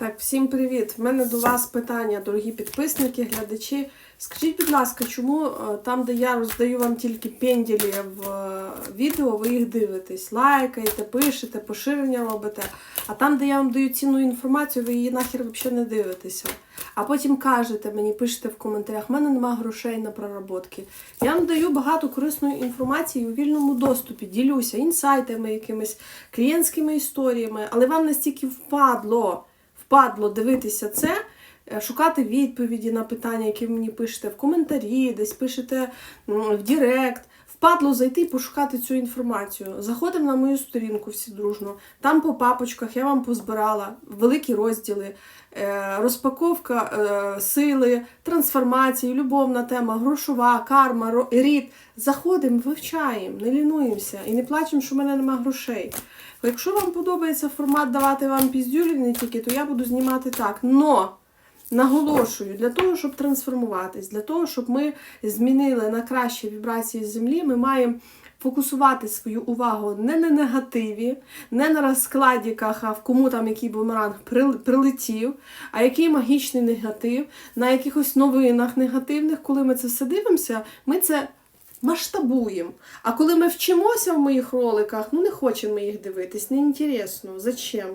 Так, всім привіт! В мене до вас питання, дорогі підписники, глядачі. Скажіть, будь ласка, чому е, там, де я роздаю вам тільки пенділі в е, відео, ви їх дивитесь, лайкаєте, пишете, поширення робите. А там, де я вам даю цінну інформацію, ви її нахер взагалі не дивитеся. А потім кажете мені, пишете в коментарях, в мене немає грошей на проработки. Я вам даю багато корисної інформації у вільному доступі, ділюся інсайтами, якимись клієнтськими історіями, але вам настільки впадло впадло дивитися це, е, шукати відповіді на питання, які ви мені пишете в коментарі, десь пишете в Директ. Впадло зайти і пошукати цю інформацію. Заходимо на мою сторінку всі дружно. Там по папочках я вам позбирала великі розділи, е, розпаковка е, сили, трансформації, любовна тема, грошова, карма, рід. Заходимо, вивчаємо, не лінуємося і не плачемо, що в мене немає грошей. Якщо вам подобається формат давати вам піздюлі не тільки, то я буду знімати так. Но наголошую, для того, щоб трансформуватись, для того, щоб ми змінили на кращі вібрації землі, ми маємо фокусувати свою увагу не на негативі, не на розкладіках, а в кому там який бумеранг прил- прилетів, а який магічний негатив, на якихось новинах негативних, коли ми це все дивимося, ми це масштабуємо. А коли ми вчимося в моїх роликах, ну не хочемо ми їх дивитись, не інтересно. Зачем?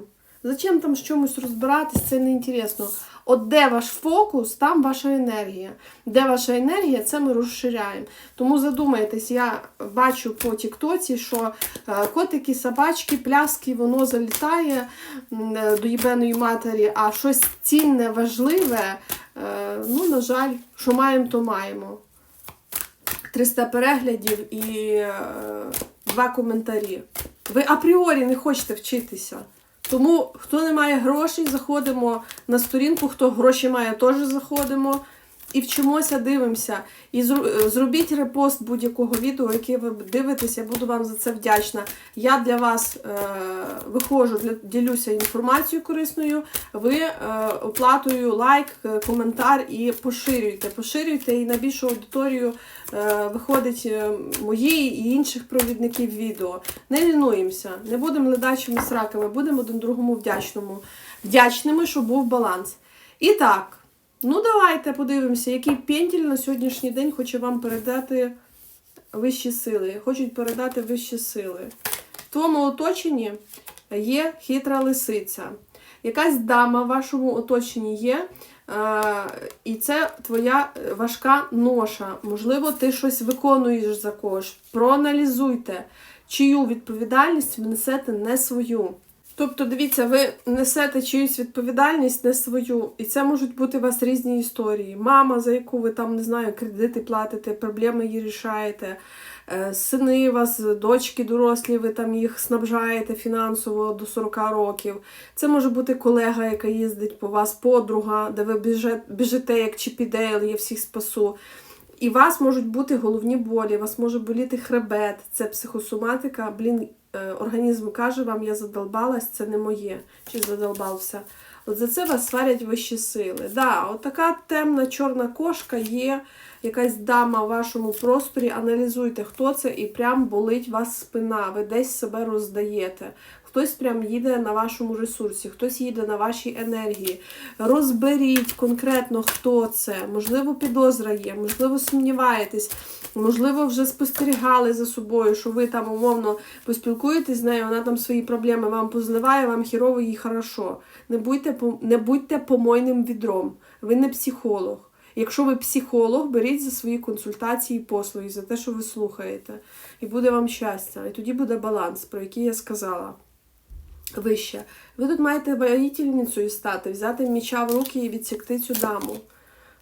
Зачем там з чомусь розбиратись, це не інтересно. От де ваш фокус, там ваша енергія. Де ваша енергія, це ми розширяємо. Тому задумайтесь, я бачу по Тіктоці, що е, котики, собачки, пляски, воно залітає е, до їбеної матері, а щось цінне, важливе, е, ну, на жаль, що маємо, то маємо. 300 переглядів і два коментарі. Ви апріорі не хочете вчитися. Тому, хто не має грошей, заходимо на сторінку, хто гроші має, теж заходимо. І вчимося, дивимося. І е, зробіть репост будь-якого відео, яке ви дивитесь, я буду вам за це вдячна. Я для вас е, виходжу, для, ділюся інформацією корисною. Ви е, оплатою лайк, е, коментар і поширюйте. Поширюйте і на більшу аудиторію е, виходить е, мої і інших провідників відео. Не лінуємося, не будемо ледачими сраками, будемо один другому вдячному. вдячними, щоб був баланс. І так. Ну, давайте подивимося, який пентіль на сьогоднішній день хоче вам передати вищі сили. Хочуть передати вищі сили. В твоєму оточенні є хитра лисиця. Якась дама в вашому оточенні є, е, і це твоя важка ноша. Можливо, ти щось виконуєш за когось. Проаналізуйте, чию відповідальність ви несете не свою. Тобто, дивіться, ви несете чиюсь відповідальність не свою, і це можуть бути у вас різні історії. Мама, за яку ви там не знаю, кредити платите, проблеми її рішаєте, е, сини вас, дочки дорослі, ви там їх снабжаєте фінансово до 40 років. Це може бути колега, яка їздить по вас, подруга, де ви біжите як Чіпідейл, я всіх спасу. І у вас можуть бути головні болі, у вас може боліти хребет, це психосоматика. Блін, організм каже вам, я задолбалась, це не моє, чи задолбався. От за це вас сварять вищі сили. Да, от така темна чорна кошка є, якась дама в вашому просторі. Аналізуйте, хто це, і прям болить вас спина. Ви десь себе роздаєте. Хтось прям їде на вашому ресурсі, хтось їде на вашій енергії. Розберіть конкретно, хто це. Можливо, підозра є, можливо, сумніваєтесь, можливо, вже спостерігали за собою, що ви там умовно поспілкуєтесь з нею, вона там свої проблеми вам позливає, вам хірово їй хорошо. Не будьте, не будьте помойним відром. Ви не психолог. Якщо ви психолог, беріть за свої консультації і послуги, за те, що ви слухаєте. І буде вам щастя. І тоді буде баланс, про який я сказала вище. Ви тут маєте воїтельницею стати, взяти меча в руки і відсікти цю даму.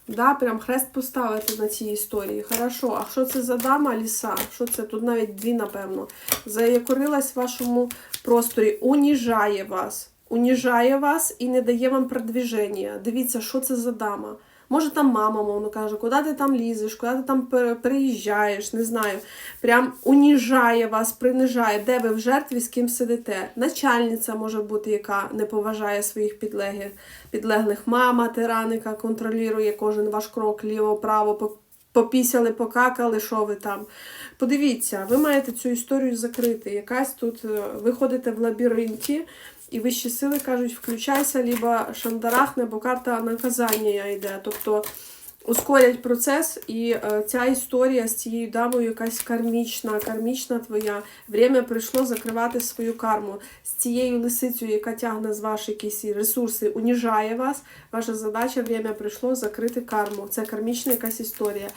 Да, прям хрест поставити на цій історії. Хорошо, а що це за дама ліса? Що це? Тут навіть дві, напевно. Заякорилась в вашому просторі, уніжає вас. Уніжає вас і не дає вам продвіження. Дивіться, що це за дама. Може, там мама, мовно каже, куди ти там лізеш, куди ти там переїжджаєш, не знаю. Прям уніжає вас, принижає, де ви в жертві, з ким сидите. Начальниця може бути, яка не поважає своїх підлеглих, підлеглих. мама, тиран, яка контролює кожен ваш крок, ліво, право, по- попісяли, покакали, що ви там. Подивіться, ви маєте цю історію закрити. Якась тут е, ви ходите в лабіринті, І вищі сили кажуть, включайся, либо шандарахне, бо карта наказання йде. Тобто ускорять процес, і е, ця історія з цією дамою якась кармічна, кармічна твоя. Время прийшло закривати свою карму. З цією лисицею, яка тягне з ваші якісь ресурси, уніжає вас. Ваша задача, время прийшло закрити карму. Це кармічна якась історія.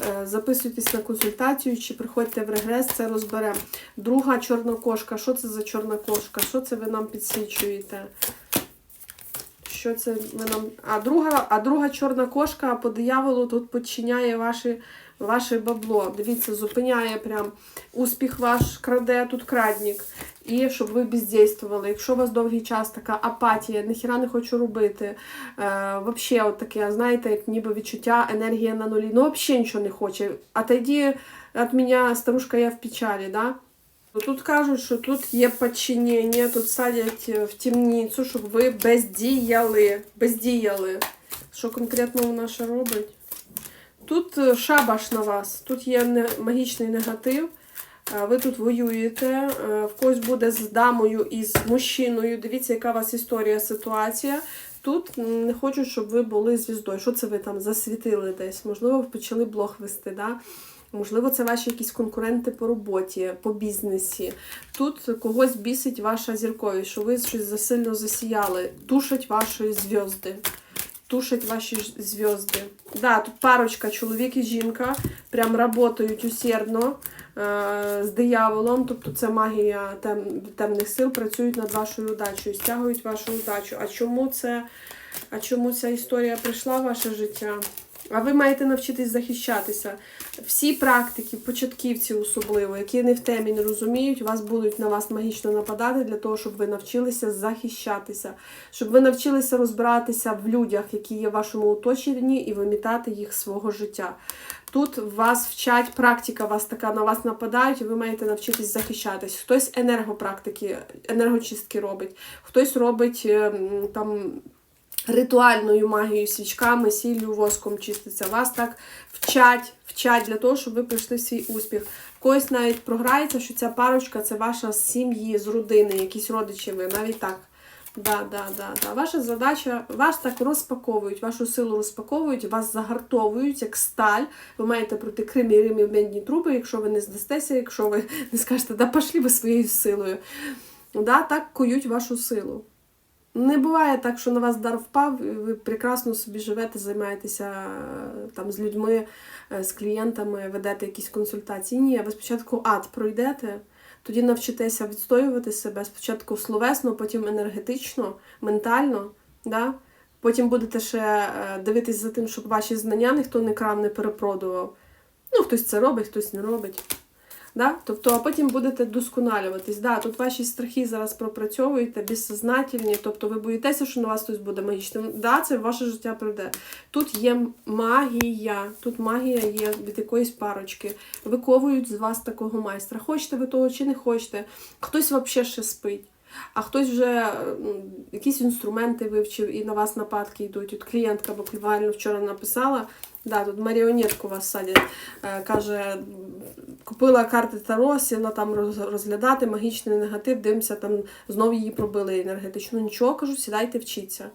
Е, Записуйтесь на консультацію чи приходьте в регрес, це розберемо. Друга чорна кошка. Що це за чорна кошка? Що це ви нам підсвічуєте? Що це ви нам. А друга, а друга чорна кошка по дияволу тут підчиняє ваші, ваше бабло. Дивіться, зупиняє прям успіх ваш краде, тут крадник. І щоб ви бездействували. Якщо у вас довгий час така апатія, ніхіра не хочу робити. Е, вообще, от таке, знаєте, як ніби відчуття енергія на нулі. Ну, взагалі нічого не хоче. А тоді від мене старушка я в печалі, да? Ну, Тут кажуть, що тут є підчинення, тут садять е, в темницю, щоб ви бездіяли. Бездіяли. Що конкретно вона ще робить? Тут е, шабаш на вас, тут є магічний негатив. Ви тут воюєте, е, в когось буде з дамою і з мужчиною. Дивіться, яка у вас історія, ситуація. Тут не хочуть, щоб ви були звіздою. Що це ви там засвітили десь? Можливо, ви почали блог вести, да? Можливо, це ваші якісь конкуренти по роботі, по бізнесі. Тут когось бісить ваша зірковість, що ви щось засильно засіяли, тушать ваші зв'язки. Тушать ваші зв'язки. Да, тут парочка, чоловік і жінка, прям працюють усердно е, з дияволом, тобто це магія тем, темних сил, працюють над вашою удачею, стягують вашу удачу. А чому це? А чому ця історія прийшла в ваше життя? А ви маєте навчитись захищатися. Всі практики, початківці особливо, які не в темі не розуміють, вас будуть на вас магічно нападати для того, щоб ви навчилися захищатися, щоб ви навчилися розбиратися в людях, які є в вашому оточенні, і вимітати їх свого життя. Тут вас вчать, практика вас така на вас нападають, і ви маєте навчитись захищатись. Хтось енергопрактики, енергочистки робить, хтось робить е, там ритуальною магією, свічками, сіллю, воском чиститься. Вас так вчать, вчать для того, щоб ви прийшли свій успіх. Когось навіть програється, що ця парочка це ваша з сім'ї, з родини, якісь родичі ви, навіть так. Да, да, да, да. Ваша задача, вас так розпаковують, вашу силу розпаковують, вас загартовують як сталь. Ви маєте проти Кримі Римі мідні труби, якщо ви не здастеся, якщо ви не скажете, да пошли ви своєю силою. Да, так кують вашу силу. Не буває так, що на вас дар впав, і ви прекрасно собі живете, займаєтеся е, там з людьми, е, з клієнтами, ведете якісь консультації. Ні, ви спочатку ад пройдете, тоді навчитеся відстоювати себе спочатку словесно, потім енергетично, ментально. Да? Потім будете ще е, дивитись за тим, щоб ваші знання ніхто не крав, не перепродував. Ну, хтось це робить, хтось не робить. Да? Тобто, а потім будете досконалюватись. Да, тут ваші страхи зараз пропрацьовуєте, безсознательні, тобто ви боїтеся, що на вас хтось буде магічним. Да, це ваше життя прийде. Тут є магія, тут магія є від якоїсь парочки. Виковують з вас такого майстра. Хочете ви того чи не хочете. Хтось взагалі ще спить. А хтось вже якісь інструменти вивчив і на вас нападки йдуть. От клієнтка буквально вчора написала, да, тут маріонетку вас садять. Е, каже, купила карти Таро, сіла там розглядати магічний негатив, дивимося, там знову її пробили енергетично. Нічого кажу, сідайте, вчіться.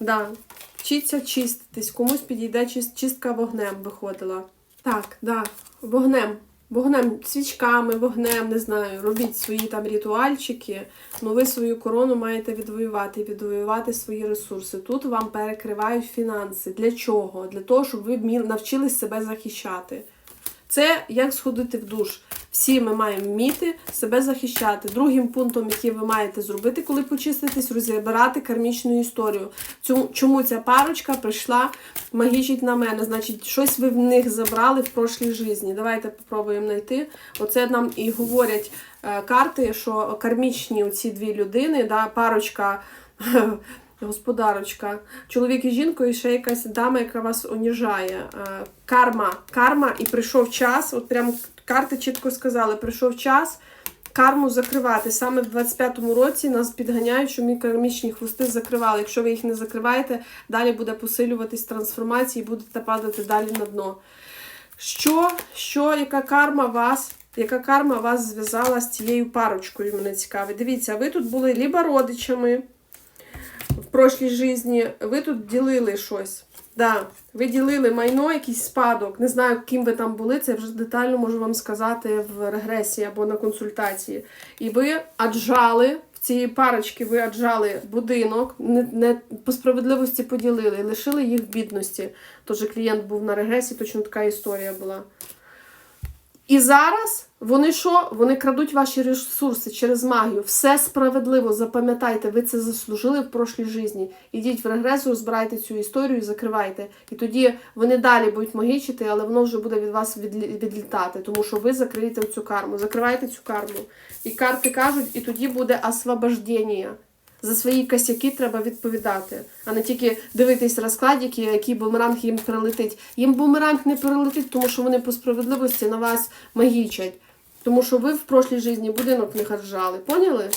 Да. Вчіться чиститись, комусь підійде чис- чистка вогнем виходила. Так, да, вогнем. Вогнем, свічками, вогнем, не знаю, робіть свої там ритуальчики. Ну ви свою корону маєте відвоювати, відвоювати свої ресурси. Тут вам перекривають фінанси. Для чого? Для того, щоб ви навчились себе захищати. Це як сходити в душ. Всі ми маємо вміти себе захищати. Другим пунктом, який ви маєте зробити, коли почиститесь, розібрати кармічну історію. Чому ця парочка прийшла магічить на мене? Значить, щось ви в них забрали в прошлій житті. Давайте попробуємо знайти. Оце нам і говорять е, карти, що кармічні ці дві людини, да, парочка. Господарочка, чоловік і жінка, і ще якась дама, яка вас уніжає. Е, Карма, карма, і прийшов час. От прям карти чітко сказали: прийшов час карму закривати. Саме в 25-му році нас підганяють, що ми кармічні хвости закривали. Якщо ви їх не закриваєте, далі буде посилюватись трансформація і будете падати далі на дно. Що, що, яка карма вас яка карма вас зв'язала з цією парочкою, мене цікавить. Дивіться, ви тут були либо родичами в прошлій житті, ви тут ділили щось. Да, ви ділили майно, якийсь спадок. Не знаю, ким ви там були, це я вже детально можу вам сказати в регресії або на консультації. І ви аджали в цієї парочки, ви аджали будинок, не, не по справедливості поділили, лишили їх в бідності. Тож клієнт був на регресії, точно така історія була. І зараз вони що? Вони крадуть ваші ресурси через магію. Все справедливо, запам'ятайте, ви це заслужили в прошлій житті. Ідіть в регрес, розбирайте цю історію і закривайте. І тоді вони далі будуть магічити, але воно вже буде від вас відлі- відлітати, тому що ви закриєте цю карму. Закривайте цю карму. І карти кажуть, і тоді буде освобождення. За свої косяки треба відповідати, а не тільки дивитись розкладики, який бумеранг їм прилетить. Їм бумеранг не прилетить, тому що вони по справедливості на вас магічать. Тому що ви в прошлій житті будинок не харжали. Поняли?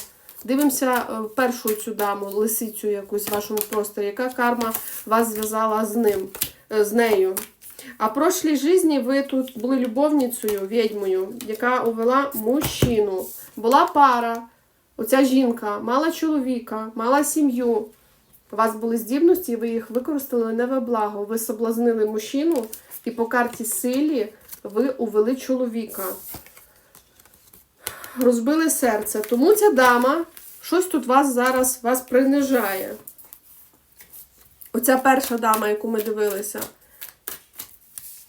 Дивимося е, першу цю даму, лисицю якусь в вашому просторі, яка карма вас зв'язала з ним, е, з нею. А в прошлій житті ви тут були любовницею, відьмою, яка увела мужчину. Була пара. Оця жінка мала чоловіка, мала сім'ю. У вас були здібності, і ви їх використали не во благо. Ви соблазнили мужчину, і по карті силі ви увели чоловіка. Розбили серце. Тому ця дама щось тут вас зараз вас принижає. Оця перша дама, яку ми дивилися.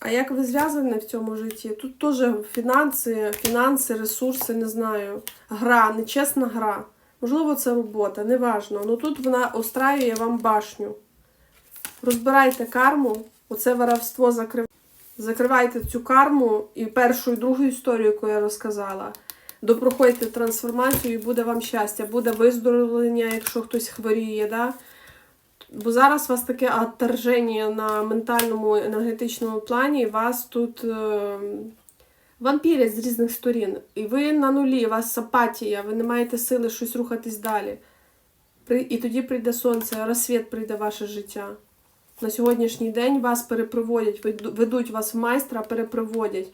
А як ви зв'язані в цьому житті? Тут теж фінанси, фінанси, ресурси, не знаю. Гра, нечесна гра. Можливо, це робота, неважно. Ну тут вона устраює вам башню. Розбирайте карму, оце воровство закрив... закривайте цю карму і першу і другу історію, яку я розказала. Допроходьте трансформацію і буде вам щастя, буде виздоровлення, якщо хтось хворіє. Да? Бо зараз у вас таке отторження на ментальному енергетичному плані, вас тут е, вампірять з різних сторін. І ви на нулі, у вас апатія, ви не маєте сили щось рухатись далі. І тоді прийде сонце, розсвіт прийде ваше життя. На сьогоднішній день вас перепроводять, ведуть вас в майстра, перепроводять.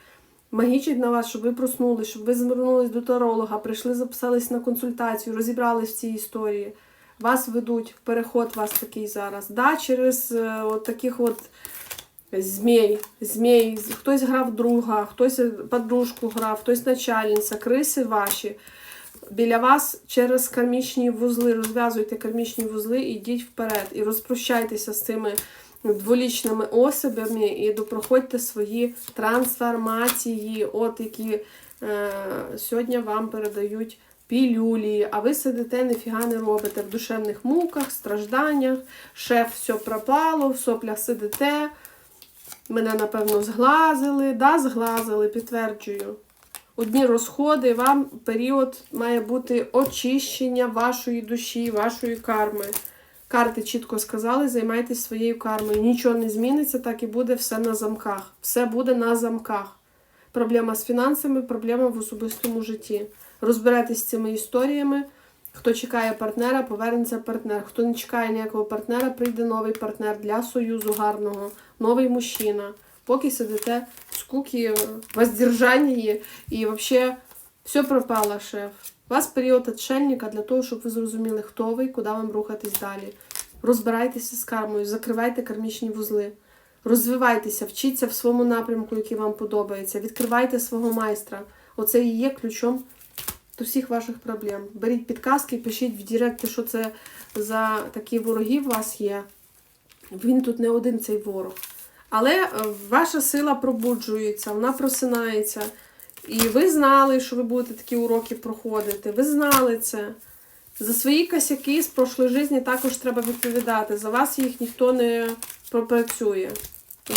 Магічать на вас, щоб ви проснулись, щоб ви звернулись до таролога, прийшли, записались на консультацію, розібрались в цій історії. Вас ведуть, переход вас такий зараз. Да, через е, от таких от змій, змій. Хтось грав друга, хтось подружку грав, хтось начальниця, криси ваші. Біля вас через кармічні вузли, розв'язуйте кармічні вузли і йдіть вперед. І розпрощайтеся з цими дволічними особами і допроходьте свої трансформації, от які е, сьогодні вам передають пілюлі, а ви сидите, ніфіга не робите в душевних муках, стражданнях, шеф все пропало, в соплях сидите. Мене, напевно, зглазили. Да, зглазили, підтверджую. Одні розходи, вам період має бути очищення вашої душі, вашої карми. Карти чітко сказали, займайтесь своєю кармою. Нічого не зміниться, так і буде все на замках. Все буде на замках. Проблема з фінансами, проблема в особистому житті. Розберетесь з цими історіями. Хто чекає партнера, повернеться партнер. Хто не чекає ніякого партнера, прийде новий партнер для союзу гарного, новий мужчина. Поки сидите в скуки, воздержанні і взагалі все пропало, шеф. У вас період отшельника для того, щоб ви зрозуміли, хто ви і куди вам рухатись далі. Розбирайтеся з кармою, закривайте кармічні вузли. Розвивайтеся, вчіться в своєму напрямку, який вам подобається. Відкривайте свого майстра. Оце і є ключом до всіх ваших проблем. Беріть підказки, пишіть в директи, що це за такі вороги у вас є. Він тут не один цей ворог. Але е, ваша сила пробуджується, вона просинається. І ви знали, що ви будете такі уроки проходити. Ви знали це. За свої косяки з прошлої житті також треба відповідати. За вас їх ніхто не пропрацює.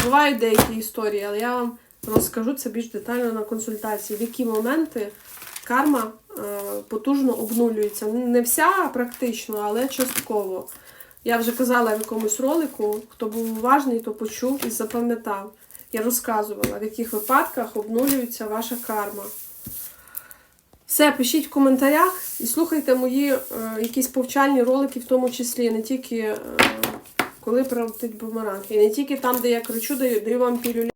Бувають деякі історії, але я вам розкажу це більш детально на консультації, в які моменти карма е, потужно обнулюється. Не вся практично, але частково. Я вже казала в якомусь ролику, хто був уважний, то почув і запам'ятав. Я розказувала, в яких випадках обнулюється ваша карма. Все, пишіть в коментарях і слухайте мої е, якісь повчальні ролики, в тому числі, не тільки е, коли прилетить бумеранг. І не тільки там, де я кричу, даю, даю вам пілюлі.